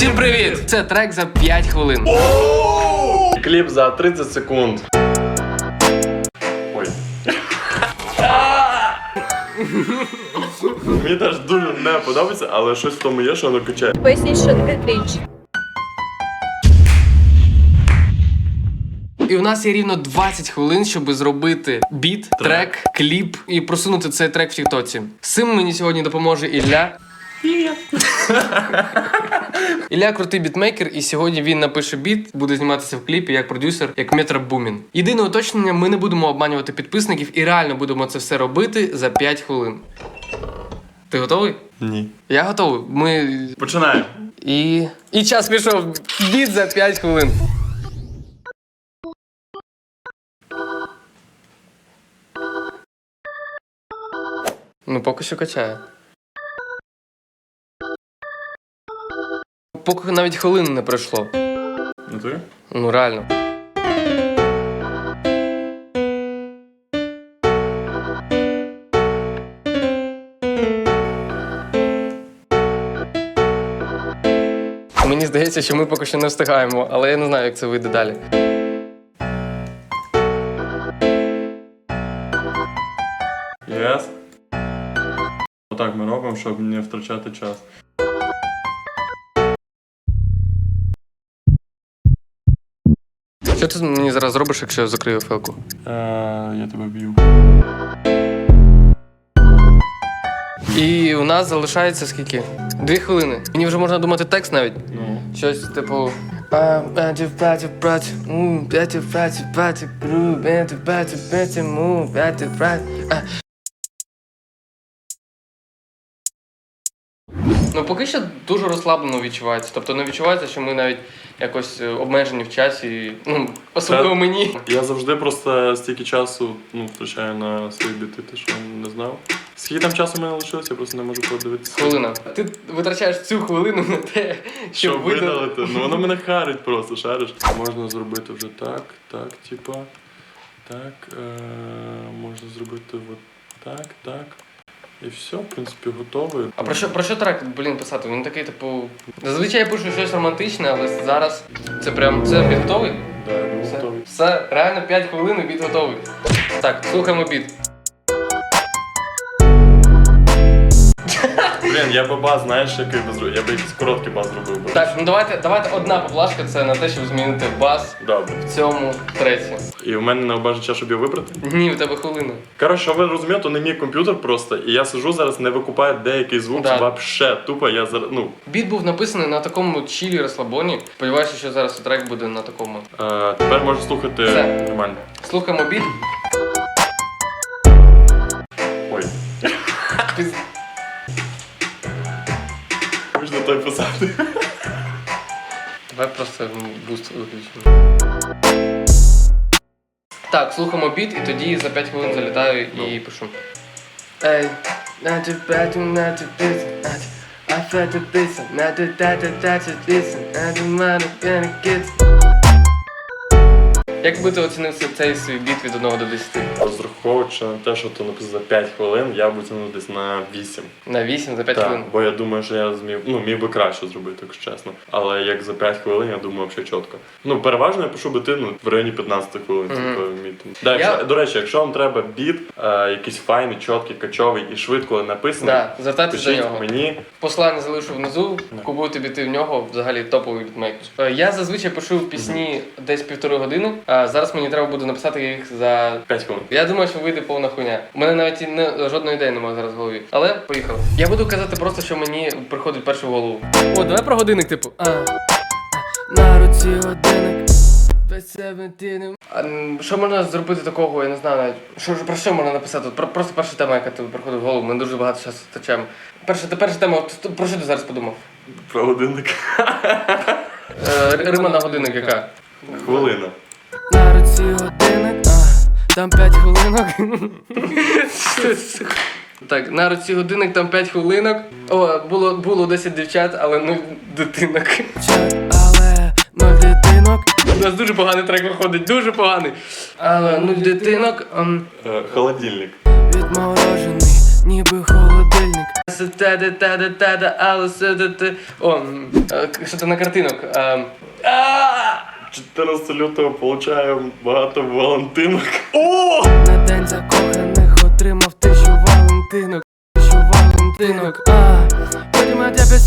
Всім привіт! Це трек за 5 хвилин. Кліп за 30 секунд. Ой. Мені теж дуже не подобається, але щось в тому є, що воно качає. Поясніть, що таке крінж. І у нас є рівно 20 хвилин, щоб зробити біт, трек, кліп і просунути цей трек в Тіктоці. З цим мені сьогодні допоможе Ілля. Ілля крутий бітмейкер, і сьогодні він напише біт, буде зніматися в кліпі як продюсер, як Метро Бумін. Єдине уточнення, ми не будемо обманювати підписників і реально будемо це все робити за 5 хвилин. Ти готовий? Ні. Я готовий. Ми. Починаємо. І. І час пішов. Біт за 5 хвилин. Ну, поки що качає. Поки навіть хвилини не пройшло. Ну ти? Ну, реально. Мені здається, що ми поки що не встигаємо, але я не знаю, як це вийде далі. Єс. Отак ми робимо, щоб не втрачати час. Що ти мені зараз зробиш, якщо я закрию фелку? Е, я тебе б'ю. І у нас залишається скільки? Дві хвилини. Мені вже можна думати текст навіть. Ну. Щось типу. А, бачу, бачу, Ну, поки що дуже розслаблено відчувається. Тобто не відчувається, що ми навіть якось е, обмежені в часі. Ну, особливо Та- мені. Я завжди просто стільки часу ну, втрачаю на свої біти, ти що не знав. Скільки там часу в мене лишилося, я просто не можу подивитися. Хвилина. Ти витрачаєш цю хвилину на те, щоб Щоб видалити. видалити. Ну воно мене харить просто, шариш. Можна зробити вже так, так, типа. Так. Е- можна зробити от так, так. І все, в принципі, готовий. А про що, про що трек, блін, писати? Він такий, типу. Зазвичай я пишу щось романтичне, але зараз це прям це біт готовий. Да, я був Все, готовий. все, реально 5 хвилин і біт готовий. Так, слухаємо біт. Блін, я би бас, знаєш, який би зробив. Я би якийсь короткий бас зробив би. Так, ну давайте, давайте одна поблажка, це на те, щоб змінити бас Добре. в цьому треці. І в мене не обмежений час, щоб його вибрати. Ні, у тебе хвилина. Коротше, що ви розумієте, не мій комп'ютер просто, і я сижу зараз, не викупаю деякий звук, Да. вообще тупо я зараз. Ну, Біт був написаний на такому чілі розслабоні. Сподіваюся, що зараз трек буде на такому. е, тепер можу слухати Все. нормально. Слухаємо біт. Ой, Піз- просто буст виключимо. Так, слухаємо біт, і тоді за 5 хвилин залітаю і пишу. П'яний кіт. Як би ти оцінив цей- цей свій біт від 1 до 10? Розраховуючи на те, що ти написав за 5 хвилин, я оцінив десь на 8. На 8 за 5 Так, хвилин. бо я думаю, що я зміг, ну, міг би краще зробити, якщо чесно. Але як за 5 хвилин, я думаю, взагалі чітко. Ну, переважно я пишу бити ну, в районі 15 хвилин. Мгм. Типу, мій там. Да, якщо, Я- До речі, якщо вам треба біт, е, якийсь файний, чіткий, качовий і швидко написаний, Да, звертайтесь до нього. мені. Посилання залишу внизу, купуйте біти в нього, взагалі топовий бітмейкер. Е, Я зазвичай пишу пісні десь півтори години, а зараз мені треба буде написати їх за 5 хвилин. Я думаю, що вийде повна хуйня. У мене навіть і не, жодної ідеї немає зараз в голові. Але поїхали. Я буду казати просто, що мені приходить перше в голову. О, давай про годинник, типу. А, на руці годинник. Без себе ти не... А, що можна зробити такого, я не знаю навіть. Що, про що можна написати? Про, просто перша тема, яка тобі приходить в голову. Ми дуже багато часу втрачаємо. Перша, та перша тема, про що ти зараз подумав? Про годинник. Е, Рима на годинник яка? Хвилина. На руці годинник, там 5 хвилинок. так, на руці годинник, там 5 хвилинок. О, було, було 10 дівчат, але ну дитинок. Але нуль дитинок. У нас дуже поганий трек виходить, дуже поганий. Але нуль дитинок. ем, Е, холодильник. Відморожений ніби холодильник. Теде, теде, теде, але сидити. О, м, е, що то на картинок. Е, а! 14 лютого получаємо багато валентинок. О! На день закоханих отримав тисячу валентинок. Тисячу валентинок. А, потім я тебе.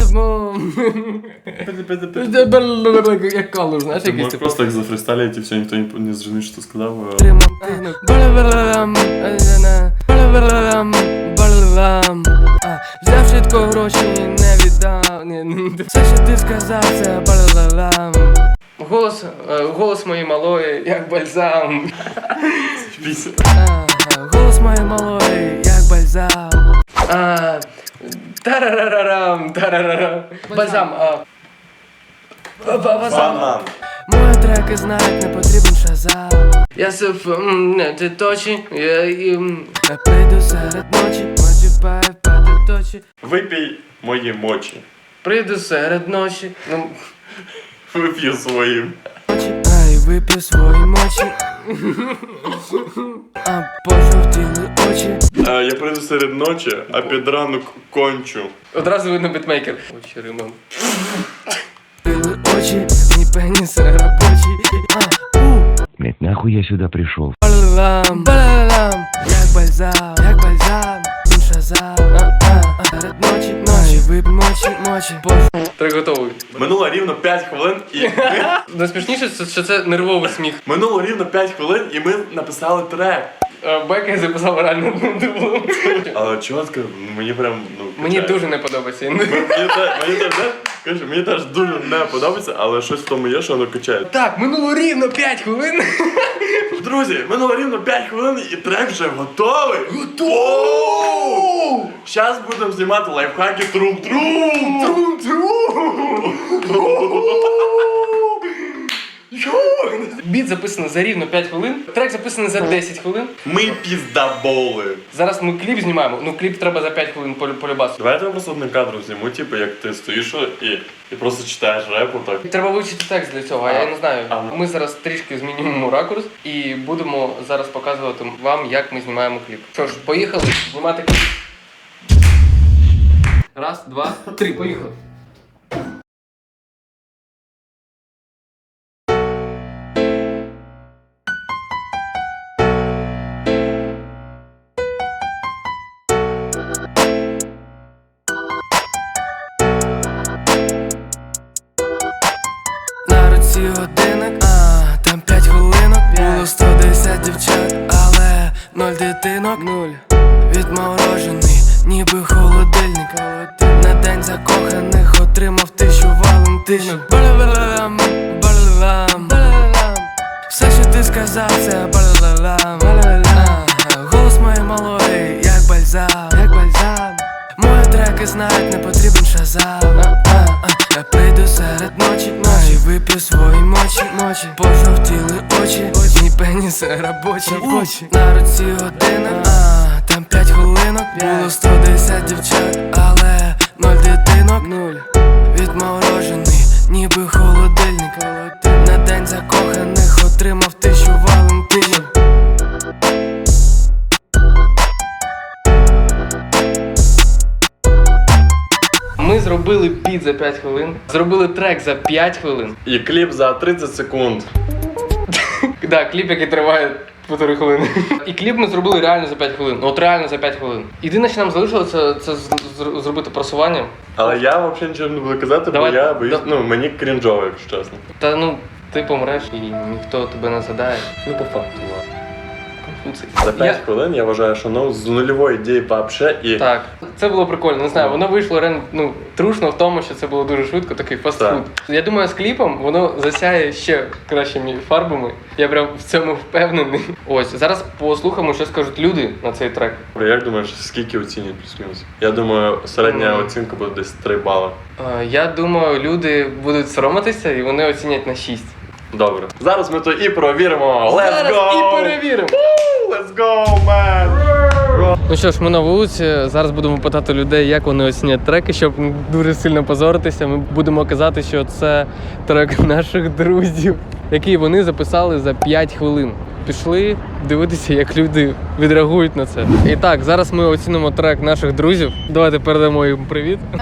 Як калуш, знаєш, якийсь можеш типу. просто так зафристайлити і все, ніхто не, зрозуміє, що ти сказав. Отримав тинок. Взяв швидко гроші і не віддав. Ні, ні. Все, що ти сказав, це балалам. Голос, е, голос моєї малої, як бальзам. Голос моєї малої, як бальзам. Тарарарарам, тарарарам. Бальзам, а. Ба- ба- Бальзам. Мої треки знають, не потрібен шазам. Я сиф, м, не ти точі, я їм. Я прийду серед ночі, ночі. Випій мої мочі. Прийду серед ночі, ну, Вип'ю своїм. ночі, а й вип'ю свої мочі. А пожовтіли очі. А, я прийду серед ночі, а під ранок кончу. Одразу видно бітмейкер. Очі римом. Пили очі, мені пеніси робочі. А, у. Блять, нахуй я сюда пришел? Балалам, балалам, як бальзам, як бальзам, він шазам, серед ночі, ночі, вип, мочі, мочі, боже. Готовий. Минуло рівно 5 хвилин і ми... Найсмішніше, що це нервовий сміх. Минуло рівно 5 хвилин і ми написали трек. Е, Бека я записав реально дублом. Але чітко, мені прям, ну, Мені дуже не подобається. Мені теж, кажу, мені теж дуже не подобається, але щось в тому є, що воно качає. Так, минуло рівно 5 хвилин. Друзі, минуло рівно 5 хвилин і трек вже готовий. Готовий! Зараз будемо знімати лайфхаки трум-трум! трум-трум! Біт записаний за рівно 5 хвилин. Трек записаний за 10 хвилин. Ми піздаболи. Зараз ми кліп знімаємо. Ну кліп треба за 5 хвилин по, по любасу. Давайте я просто одним кадром зніму, типу, як ти стоїш і, і просто читаєш репу так. Треба вивчити текст для цього, а я не знаю. А. Ми зараз трішки змінюємо ракурс і будемо зараз показувати вам, як ми знімаємо кліп. Що ж, поїхали знімати кліп. Раз, два, три, поїхали. Годинник, а там 5 хвилинок. Було 110 дівчат, але ноль дитинок. Нуль. Відморожений, ніби холодильник. На день закоханих отримав тисячу валентинок. Балалам, балалам, балалам Все, що ти сказав, це балалам, балалам Голос моєї малої, як бальзам, як бальзам. Мої треки знають, не потрібен шазам. Я прийду серед Вип'ю свої мочі, мочі. Пожовтіли очі, мій пеніс робочий, очі На руці година, біт за 5 хвилин, зробили трек за 5 хвилин. І кліп за 30 секунд. Да, кліп, який триває півтори хвилини. І кліп ми зробили реально за 5 хвилин. От реально за 5 хвилин. Єдине, що нам залишилося, це, зробити просування. Але я взагалі нічого не буду казати, Давай, бо я боюсь, да- ну мені крінжово, якщо чесно. Та ну, ти помреш і ніхто тебе не згадає. Ну, по факту, ладно. За 5 Я- хвилин я вважаю, що ну з нульової ідеї вообще і Так, це було прикольно. Не знаю, воно вийшло реально ну, трушно в тому, що це було дуже швидко, такий фастфуд. Я думаю, з кліпом воно засяє ще кращими фарбами. Я прям в цьому впевнений. Ось зараз послухаємо, що скажуть люди на цей трек. Як думаєш, скільки оцінять плюс-мінус? Я думаю, середня Ну. оцінка буде десь 3 бали. Е, Я думаю, люди будуть соромитися і вони оцінять на 6. Добре. Зараз ми то і провіримо. Let's Зараз go! і перевіримо. Go, man! Ну що ж, ми на вулиці. Зараз будемо питати людей, як вони оцінять треки, щоб дуже сильно позоритися. Ми будемо казати, що це трек наших друзів. який вони записали за 5 хвилин. Пішли дивитися, як люди відреагують на це. І так, зараз ми оцінимо трек наших друзів. Давайте передамо їм привіт. Е,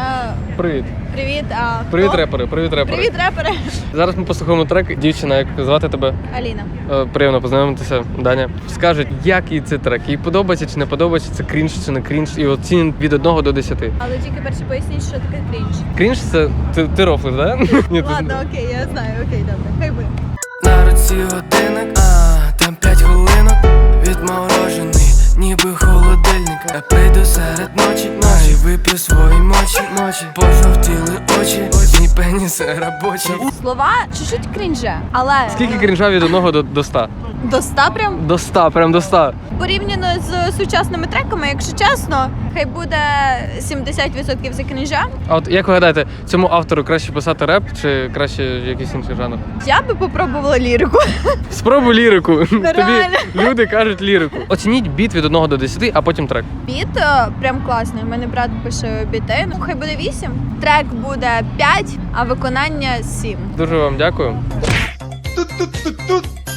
Привіт. Привіт, а Привіт, хто? репери, привіт, репери. Привіт, репери. Зараз ми послухаємо трек. Дівчина, як звати тебе? Аліна. Е, Приємно познайомитися, Даня. Скажуть, як їй цей трек, їй подобається чи не подобається, це крінж чи не крінж, і оцінить від 1 до 10. Але тільки перше поясніть, що таке крінж. Крінж це ти, ти рофлиш, да? Ні, ти- Ладно, окей, я знаю, окей, добре. Хай буде. На руці годинник, а там п'ять хвилинок Відморожений, ніби холодильник. Я прийду серед ночі, ночі Вип'ю свої мочі, мочі. Пожовтіли очі, мій пеніс робочий Слова чуть-чуть крінже, але Скільки крінжа від 1 до, до 100? До ста прям До 100, прям до 100. порівняно з сучасними треками, якщо чесно, хай буде 70% за крінжа. А от як ви гадаєте, цьому автору краще писати реп чи краще якийсь інший жанр? Я би попробувала лірику. Спробуй лірику. Тобі Реально. люди кажуть лірику. Оцініть біт від 1 до 10, а потім трек. Біт е, прям класний. У мене брат пише біти. Ну хай буде 8. Трек буде 5, а виконання 7. Дуже вам дякую.